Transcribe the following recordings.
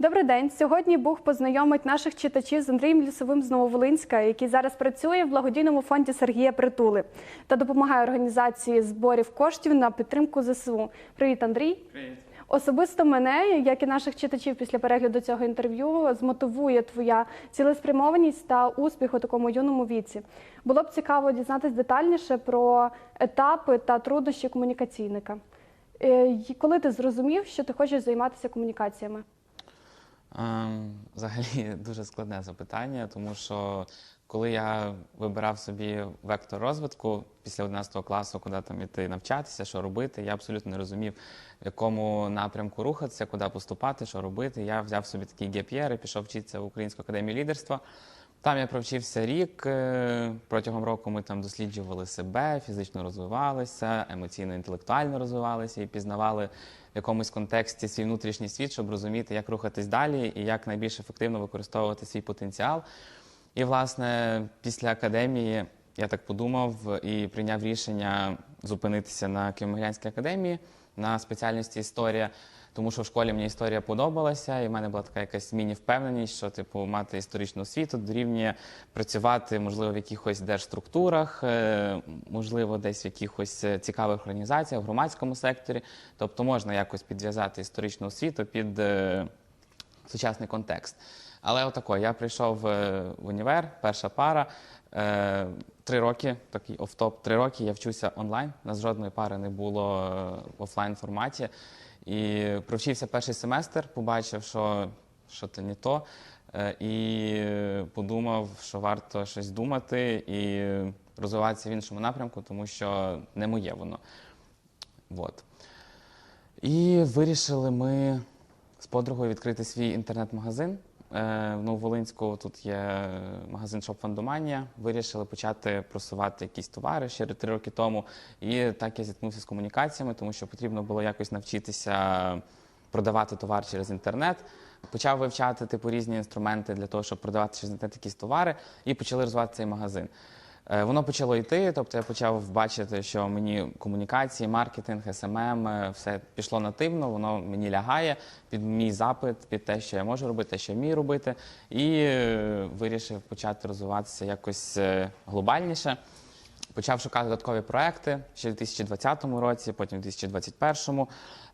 Добрий день. Сьогодні Бух познайомить наших читачів з Андрієм Лісовим з Нововолинська, який зараз працює в благодійному фонді Сергія Притули та допомагає організації зборів коштів на підтримку ЗСУ. Привіт, Андрій. Привіт. Особисто мене, як і наших читачів після перегляду цього інтерв'ю, змотивує твоя цілеспрямованість та успіх у такому юному віці. Було б цікаво дізнатися детальніше про етапи та труднощі комунікаційника. Е, Коли ти зрозумів, що ти хочеш займатися комунікаціями? Взагалі дуже складне запитання, тому що коли я вибирав собі вектор розвитку після 11 класу, куди там іти навчатися, що робити, я абсолютно не розумів, в якому напрямку рухатися, куди поступати, що робити. Я взяв собі такий геп'єр і пішов вчитися в Українську академію лідерства. Там я провчився рік. е, Протягом року ми там досліджували себе, фізично розвивалися, емоційно, інтелектуально розвивалися і пізнавали в якомусь контексті свій внутрішній світ, щоб розуміти, як рухатись далі і як найбільш ефективно використовувати свій потенціал. І, власне, після академії я так подумав і прийняв рішення зупинитися на Києво-Могилянській академії на спеціальності історія. Тому що в школі мені історія подобалася, і в мене була така якась міні-впевненість, що типу мати історичну освіту дорівнює працювати, можливо, в якихось держструктурах, е, можливо, десь в якихось е, цікавих організаціях, в громадському секторі. Тобто можна якось підв'язати історичну освіту під е, сучасний контекст. Але отако, я прийшов в універ, перша пара. Е, Три роки, такий офтоп, три роки я вчуся онлайн. У нас жодної пари не було е, в офлайн форматі. І провчився перший семестр, побачив, що, що це не то. е, І подумав, що варто щось думати і розвиватися в іншому напрямку, тому що не моє воно. Вот. І вирішили ми з подругою відкрити свій інтернет-магазин. Е, В Нововолинську тут є магазин Шоп Фандоманія. Вирішили почати просувати якісь товари ще три роки тому. І так я зіткнувся з комунікаціями, тому що потрібно було якось навчитися продавати товар через інтернет. Почав вивчати типу різні інструменти для того, щоб продавати через інтернет якісь товари, і почали розвивати цей магазин. Е, Воно почало йти, тобто я почав бачити, що мені комунікації, маркетинг, СММ, е, все пішло нативно, воно мені лягає під мій запит, під те, що я можу робити, те, що вмію робити, і е, вирішив почати розвиватися якось глобальніше. Почав шукати додаткові проекти ще в 2020 році, потім в 2021.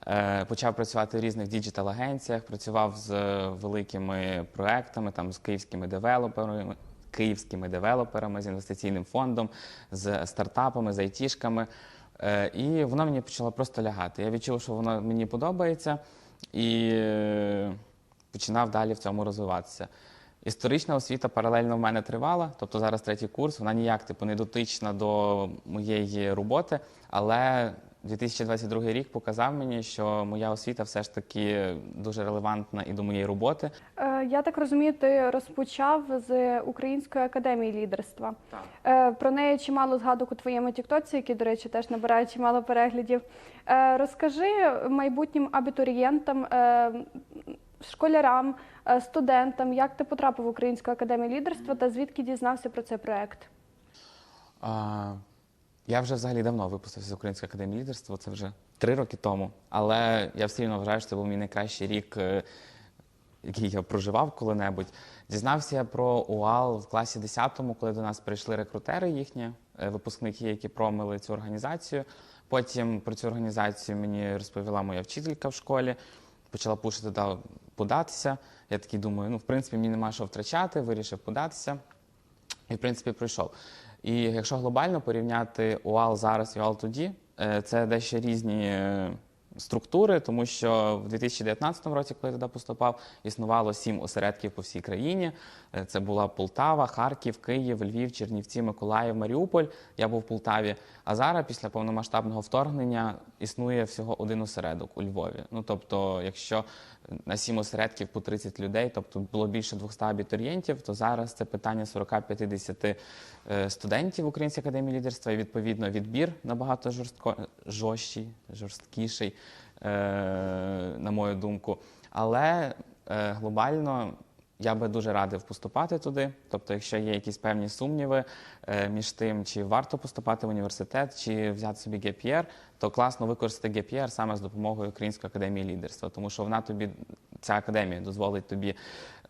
Е, Почав працювати в різних діджитал-агенціях, працював з великими проектами, там з київськими девелоперами, київськими девелоперами, з інвестиційним фондом, з стартапами, з айтішками. Е, І воно мені почало просто лягати. Я відчув, що воно мені подобається, і е, починав далі в цьому розвиватися. Історична освіта паралельно в мене тривала, тобто зараз третій курс, вона ніяк типу не дотична до моєї роботи, але 2022 рік показав мені, що моя освіта все ж таки дуже релевантна і до моєї роботи. Е, Я так розумію, ти розпочав з Української академії лідерства. Так. Е, Про неї чимало згадок у твоєму тіктоці, який, до речі, теж набирає чимало переглядів. Е, Розкажи майбутнім абітурієнтам, школярам, студентам, як ти потрапив в Українську академію лідерства та звідки дізнався про цей проект? А, я вже взагалі давно випустився з Української академії лідерства, це вже три роки тому. Але я все рівно вважаю, що це був мій найкращий рік, е, який я проживав коли-небудь. Дізнався я про УАЛ в класі 10-му, коли до нас прийшли рекрутери їхні, е, випускники, які промили цю організацію. Потім про цю організацію мені розповіла моя вчителька в школі, почала пушити туди податися. Я такий думаю, ну, в принципі, мені нема що втрачати, вирішив податися. І, в принципі, пройшов. І якщо глобально порівняти УАЛ зараз і УАЛ тоді, е, це дещо різні е, структури, тому що в 2019 році, коли туди поступав, існувало сім осередків по всій країні. Е, Це була Полтава, Харків, Київ, Львів, Чернівці, Миколаїв, Маріуполь. Я був в Полтаві. А зараз, після повномасштабного вторгнення, існує всього один осередок у Львові. Ну тобто, якщо на сім осередків по 30 людей, тобто було більше 200 абітурієнтів, то зараз це питання 40-50 е, студентів в Українській академії лідерства, і відповідно відбір набагато жорстко жорсткіший, на мою думку. Але е, глобально я би дуже радив поступати туди. Тобто, якщо є якісь певні сумніви е, між тим, чи варто поступати в університет, чи взяти собі GPR, то класно використати GPR саме з допомогою Української академії лідерства, тому що вона тобі, ця академія дозволить тобі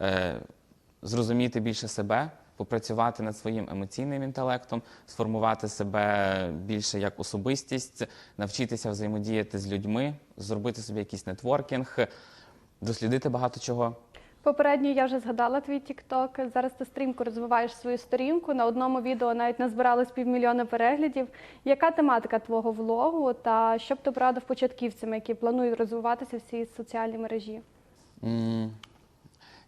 е, зрозуміти більше себе, попрацювати над своїм емоційним інтелектом, сформувати себе більше як особистість, навчитися взаємодіяти з людьми, зробити собі якийсь нетворкінг, дослідити багато чого. Попередньо я вже згадала твій TikTok. Зараз ти стрімко розвиваєш свою сторінку. На одному відео навіть назбиралось півмільйона переглядів. Яка тематика твого влогу та що б ти порадив початківцям, які планують розвиватися в цій соціальній мережі?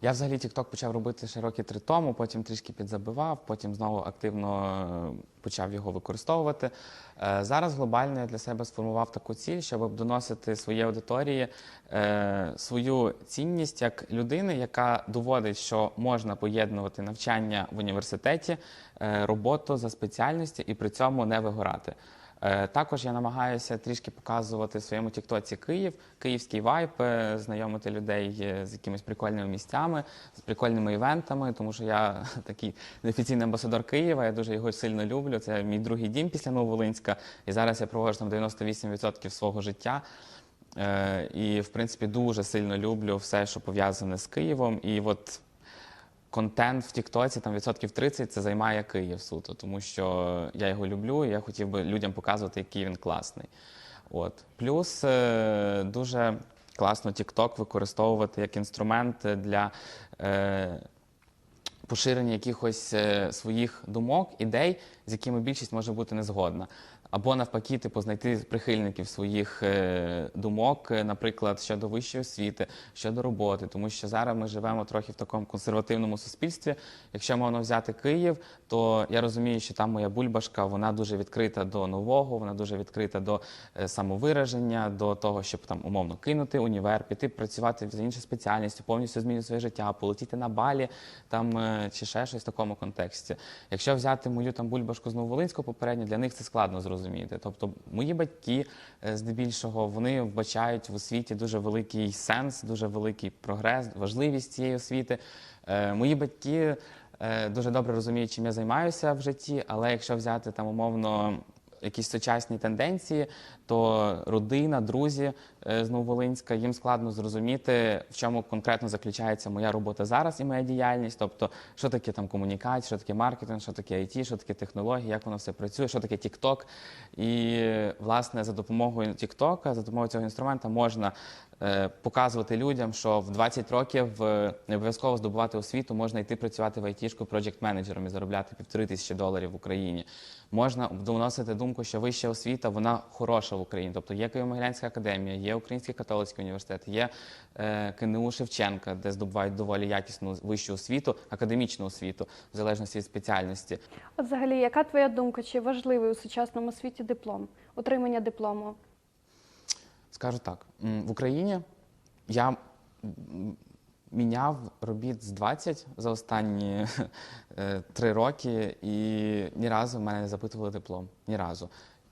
Я взагалі TikTok почав робити ще роки три тому, потім трішки підзабивав, потім знову активно е, почав його використовувати. Е, Зараз глобально я для себе сформував таку ціль, щоб доносити своїй аудиторії е, свою цінність як людини, яка доводить, що можна поєднувати навчання в університеті, роботу за спеціальністю і при цьому не вигорати. Е, Також я намагаюся трішки показувати своєму тіктоці Київ, київський вайб, е, знайомити людей е, з якимись прикольними місцями, з прикольними івентами, тому що я такий неофіційний амбасадор Києва, я дуже його сильно люблю. Це мій другий дім після Нововолинська, і зараз я проводжу там 98% свого життя. І, в принципі, дуже сильно люблю все, що пов'язане з Києвом. І от контент в Тіктоці там відсотків 30 це займає Київ суто, тому що я його люблю, і я хотів би людям показувати, який він класний. От. Плюс е, дуже класно TikTok використовувати як інструмент для е, поширення якихось е, своїх думок, ідей, з якими більшість може бути не згодна. Або навпаки, типу, знайти прихильників своїх е, думок, е, наприклад, щодо вищої освіти, щодо роботи, тому що зараз ми живемо трохи в такому консервативному суспільстві. Якщо можна взяти Київ, то я розумію, що там моя бульбашка вона дуже відкрита до нового, вона дуже відкрита до е, самовираження, до того, щоб там умовно кинути універ, піти працювати за іншу спеціальність, повністю змінити своє життя, полетіти на балі там чи ще щось в такому контексті. Якщо взяти мою там бульбашку з Нововолинського попередньо, для них це складно зрозуміти. Тобто, мої батьки е, здебільшого вони вбачають в освіті дуже великий сенс, дуже великий прогрес, важливість цієї освіти. Е, Мої батьки е, дуже добре розуміють, чим я займаюся в житті, але якщо взяти там умовно якісь сучасні тенденції, то родина, друзі з Нововолинська, їм складно зрозуміти, в чому конкретно заключається моя робота зараз і моя діяльність. Тобто, що таке там комунікація, що таке маркетинг, що таке IT, що таке технології, як воно все працює, що таке TikTok. І власне за допомогою TikTok, за допомогою цього інструмента можна е, показувати людям, що в 20 років е, не обов'язково здобувати освіту, можна йти працювати в айтішку проєкт-менеджером і заробляти півтори тисячі доларів в Україні. Можна доносити думку, що вища освіта вона хороша в Україні. Тобто є Києво-Могилянська академія, є Український католицький університет, є е, КНУ Шевченка, де здобувають доволі якісну вищу освіту, академічну освіту, в залежності від спеціальності. От взагалі, яка твоя думка? Чи важливий у сучасному світі диплом, отримання диплому? Скажу так, в Україні я міняв робіт з 20 за останні е, три роки, і ні разу в мене не запитували диплом. Ні разу.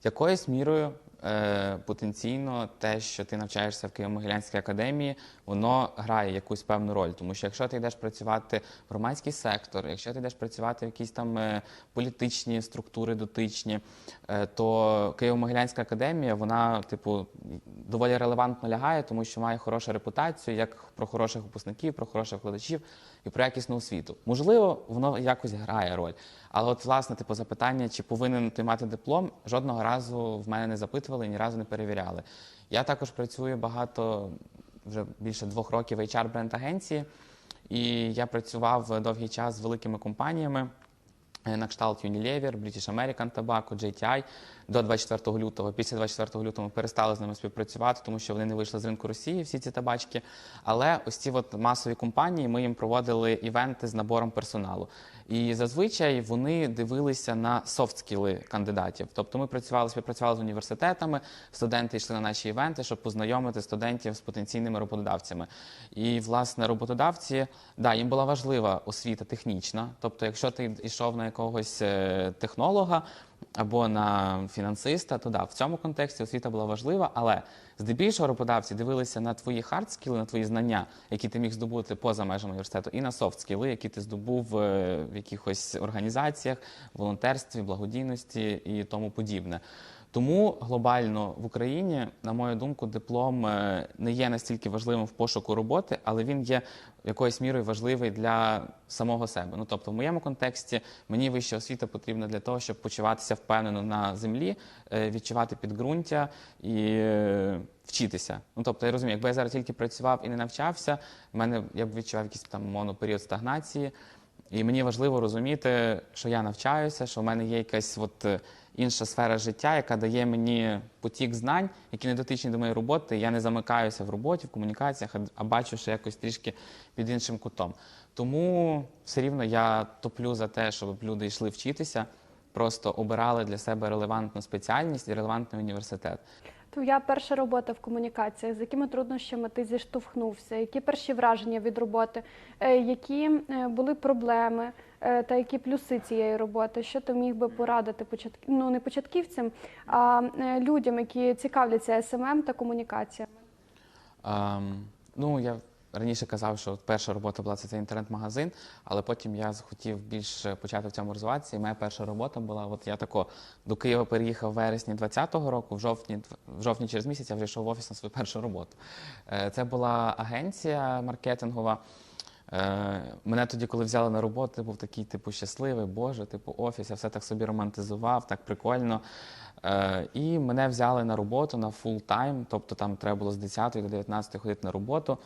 Якоюсь мірою е, потенційно те, що ти навчаєшся в Києво-Могилянській академії, воно грає якусь певну роль. Тому що якщо ти йдеш працювати в громадський сектор, якщо ти йдеш працювати в якісь там е, політичні структури дотичні, е, то Києво-Могилянська академія, вона, типу, доволі релевантно лягає, тому що має хорошу репутацію, як про хороших випускників, про хороших викладачів і про якісну освіту. Можливо, воно якось грає роль. Але от, власне, типу, запитання, чи повинен ти мати диплом, жодного разу в мене не запитували, ні разу не перевіряли. Я також працюю багато, вже більше двох років в HR бренд агенції, і я працював довгий час з великими компаніями. е, На кшталт Unilever, British American Tobacco, JTI до 24 лютого. Після 24 лютого ми перестали з ними співпрацювати, тому що вони не вийшли з ринку Росії, всі ці табачки. Але ось ці от масові компанії ми їм проводили івенти з набором персоналу. І зазвичай вони дивилися на софт-скіли кандидатів. Тобто ми працювали, співпрацювали з університетами, студенти йшли на наші івенти, щоб познайомити студентів з потенційними роботодавцями. І, власне, роботодавці, да, їм була важлива освіта технічна. Тобто, якщо ти йшов на якогось е, технолога або на фінансиста, то да, в цьому контексті освіта була важлива, але Здебільшого роботодавці дивилися на твої хардскіли, на твої знання, які ти міг здобути поза межами університету, і на софтскіли, які ти здобув е, в якихось організаціях, волонтерстві, благодійності і тому подібне. Тому глобально в Україні, на мою думку, диплом е, не є настільки важливим в пошуку роботи, але він є якоюсь мірою важливий для самого себе. Ну тобто, в моєму контексті мені вища освіта потрібна для того, щоб почуватися впевнено на землі, е, відчувати підґрунтя і е, вчитися. Ну тобто, я розумію, якби я зараз тільки працював і не навчався, в мене я б відчував якийсь там моноперіод стагнації. І мені важливо розуміти, що я навчаюся, що в мене є якась от інша сфера життя, яка дає мені потік знань, які не дотичні до моєї роботи. Я не замикаюся в роботі, в комунікаціях, а- бачу, що якось трішки під іншим кутом. Тому все рівно я топлю за те, щоб люди йшли вчитися, просто обирали для себе релевантну спеціальність і релевантний університет. Твоя перша робота в комунікаціях, з якими труднощами ти зіштовхнувся, які перші враження від роботи, Е, які е, були проблеми та які плюси цієї роботи? Що ти міг би порадити початк... ну, не початківцям, а е, людям, які цікавляться СММ та комунікаціями? Ем, ну, я раніше казав, що перша робота була це, інтернет-магазин, але потім я захотів більше почати в цьому розвиватися. І моя перша робота була: от я тако до Києва переїхав в вересні 20-го року, в жовтні, в жовтні через місяць я вже йшов в офіс на свою першу роботу. Е, Це була агенція маркетингова. Е, Мене тоді, коли взяли на роботу, був такий, типу, щасливий, боже, типу, офіс, я все так собі романтизував, так прикольно. Е, І мене взяли на роботу на фул тайм, тобто там треба було з 10 до 19 ходити на роботу.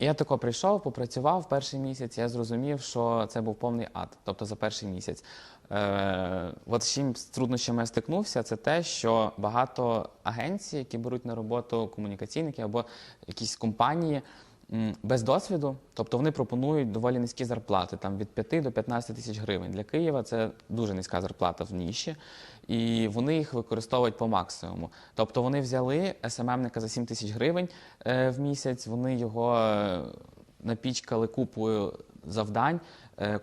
Я тако прийшов, попрацював перший місяць, я зрозумів, що це був повний ад, тобто за перший місяць. Е, от з чим з труднощами я стикнувся, це те, що багато агенцій, які беруть на роботу комунікаційники або якісь компанії без досвіду, тобто вони пропонують доволі низькі зарплати, там від 5 до 15 тисяч гривень. Для Києва це дуже низька зарплата в ніші, і вони їх використовують по максимуму. Тобто вони взяли СММника за 7 тисяч гривень е, в місяць, вони його е, напічкали купою завдань,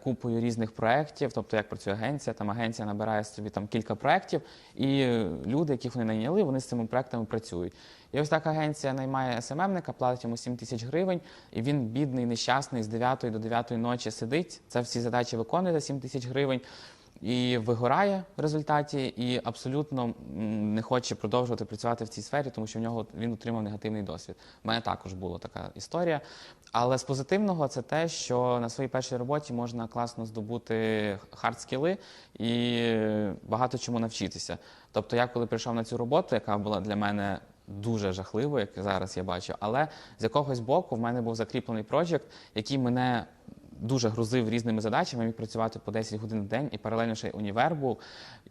купою різних проєктів, тобто як працює агенція, там агенція набирає собі там кілька проєктів, і е, люди, яких вони найняли, вони з цими проєктами працюють. І ось так агенція наймає СММника, платить йому 7 тисяч гривень, і він бідний, нещасний, з 9 до 9 ночі сидить. Це всі задачі виконує за 7 тисяч гривень. І вигорає в результаті, і абсолютно не хоче продовжувати працювати в цій сфері, тому що в нього він отримав негативний досвід. У мене також була така історія. Але з позитивного це те, що на своїй першій роботі можна класно здобути хардскіли і багато чому навчитися. Тобто, я коли прийшов на цю роботу, яка була для мене дуже жахливою, як зараз я бачу, але з якогось боку в мене був закріплений проєкт, який мене дуже грузив різними задачами, міг працювати по 10 годин в день і паралельно ще й універ був.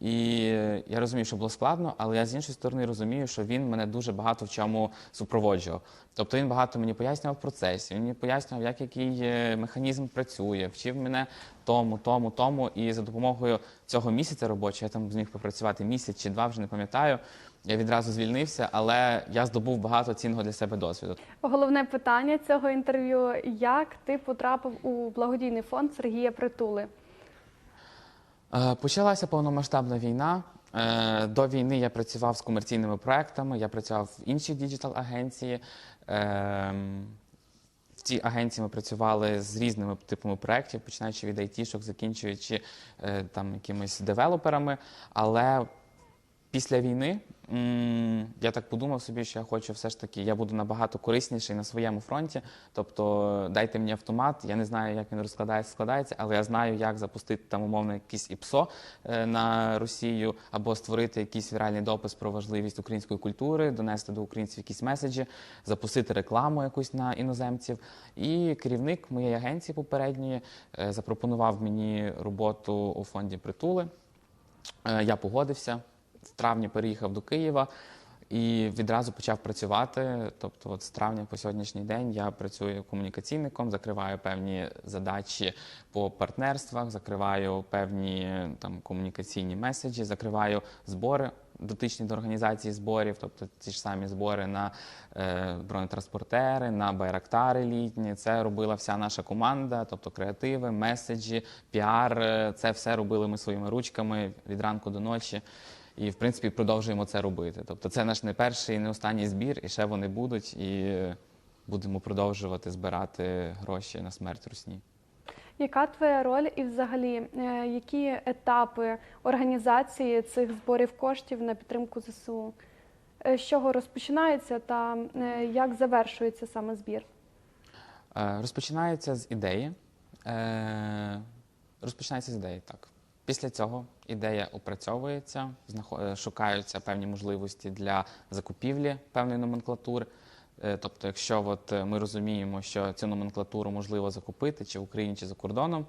І я розумію, що було складно, але я з іншої сторони розумію, що він мене дуже багато в чому супроводжував. Тобто він багато мені пояснював в процесі, він мені пояснював, як який е, механізм працює, вчив мене тому, тому, тому. І за допомогою цього місяця робочого, я там зміг попрацювати місяць чи два, вже не пам'ятаю. Я відразу звільнився, але я здобув багато цінного для себе досвіду. Головне питання цього інтерв'ю: як ти потрапив у благодійний фонд Сергія Притули? Е, Почалася повномасштабна війна. Е, До війни я працював з комерційними проектами, я працював в іншій діджитал-агенції. Ем, В цій агенції ми працювали з різними типами проєктів, починаючи від айтішок, закінчуючи е, там якимись девелоперами. Але після війни я так подумав собі, що я хочу все ж таки, я буду набагато корисніший на своєму фронті. Тобто дайте мені автомат, я не знаю, як він розкладається, складається, але я знаю, як запустити там умовно якийсь ІПСО е, на Росію, або створити якийсь віральний допис про важливість української культури, донести до українців якісь меседжі, запустити рекламу якусь на іноземців. І керівник моєї агенції попередньої е, запропонував мені роботу у фонді притули. Е, Я погодився. В травні переїхав до Києва і відразу почав працювати. Тобто, от з травня по сьогоднішній день я працюю комунікаційником, закриваю певні задачі по партнерствах, закриваю певні там комунікаційні меседжі, закриваю збори. Дотичні до організації зборів, тобто ті ж самі збори на е, бронетранспортери, на байрактари літні. Це робила вся наша команда, тобто креативи, меседжі, піар. е, Це все робили ми своїми ручками від ранку до ночі. І, в принципі, продовжуємо це робити. Тобто, це наш не перший і не останній збір, і ще вони будуть, і будемо продовжувати збирати гроші на смерть русні. Яка твоя роль і взагалі е, які етапи організації цих зборів коштів на підтримку ЗСУ? Е, З чого розпочинається та е, як завершується саме збір? Розпочинається з ідеї. Розпочинається з ідеї, так. Після цього ідея опрацьовується, е, шукаються певні можливості для закупівлі певної номенклатури. Е, Тобто, якщо от е, ми розуміємо, що цю номенклатуру можливо закупити чи в Україні, чи за кордоном,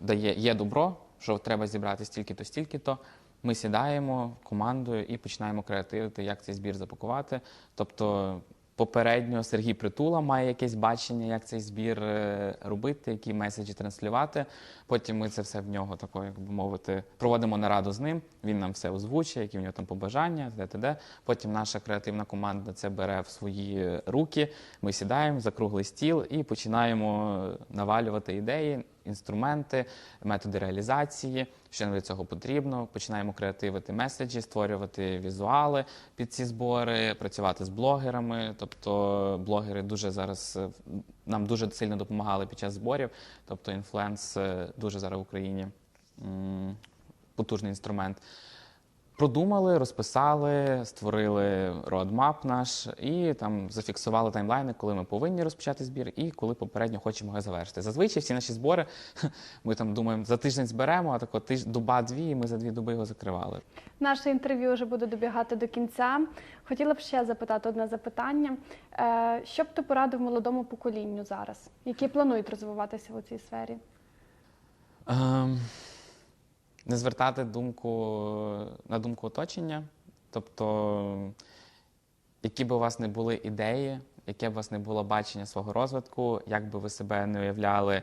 дає є добро, що треба зібрати стільки-то, стільки-то. Ми сідаємо командою і починаємо креативити, як цей збір запакувати. Тобто, попередньо Сергій Притула має якесь бачення, як цей збір е, робити, які меседжі транслювати. Потім ми це все в нього тако, як би мовити, проводимо нараду з ним. Він нам все озвучує, які в нього там побажання, де т.д. Потім наша креативна команда це бере в свої руки. Ми сідаємо за круглий стіл і починаємо навалювати ідеї, інструменти, методи реалізації, що нам для цього потрібно. Починаємо креативити меседжі, створювати візуали під ці збори, працювати з блогерами. Тобто блогери дуже зараз е, нам дуже сильно допомагали під час зборів. Тобто інфлюенс е, дуже зараз в Україні потужний інструмент. Продумали, розписали, створили родмап наш і там зафіксували таймлайни, коли ми повинні розпочати збір і коли попередньо хочемо його завершити. Зазвичай всі наші збори ми там думаємо, за тиждень зберемо, а тако тиж доба-дві, і ми за дві доби його закривали. Наше інтерв'ю вже буде добігати до кінця. Хотіла б ще запитати одне запитання. Е, Що б ти порадив молодому поколінню зараз, які планують розвиватися у цій сфері? Ем, не звертати думку на думку оточення. Тобто, які б у вас не були ідеї, яке б у вас не було бачення свого розвитку, як би ви себе не уявляли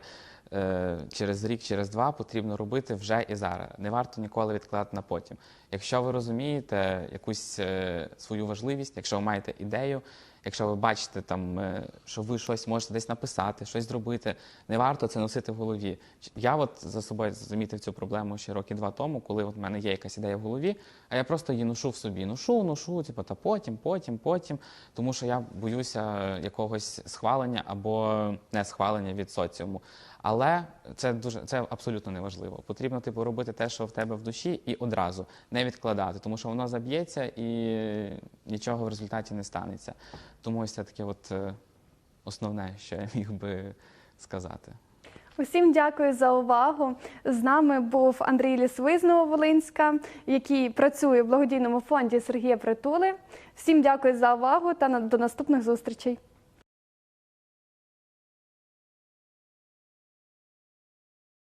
е, через рік, через два, потрібно робити вже і зараз. Не варто ніколи відкладати на потім. Якщо ви розумієте якусь е, свою важливість, якщо ви маєте ідею, якщо ви бачите там, е, що ви щось можете десь написати, щось зробити, не варто це носити в голові. Я от за собою замітив цю проблему ще роки два тому, коли от в мене є якась ідея в голові, а я просто її ношу в собі. Ношу, ношу, типу, та потім, потім, потім. Тому що я боюся якогось схвалення або не схвалення від соціуму. Але це дуже це абсолютно неважливо. Потрібно типу робити те, що в тебе в душі, і одразу не відкладати, тому що воно заб'ється і нічого в результаті не станеться. Тому ось це таке от е, основне, що я міг би сказати. Усім дякую за увагу. З нами був Андрій Лісовий з Нововолинська, який працює в благодійному фонді Сергія Притули. Всім дякую за увагу та до наступних зустрічей.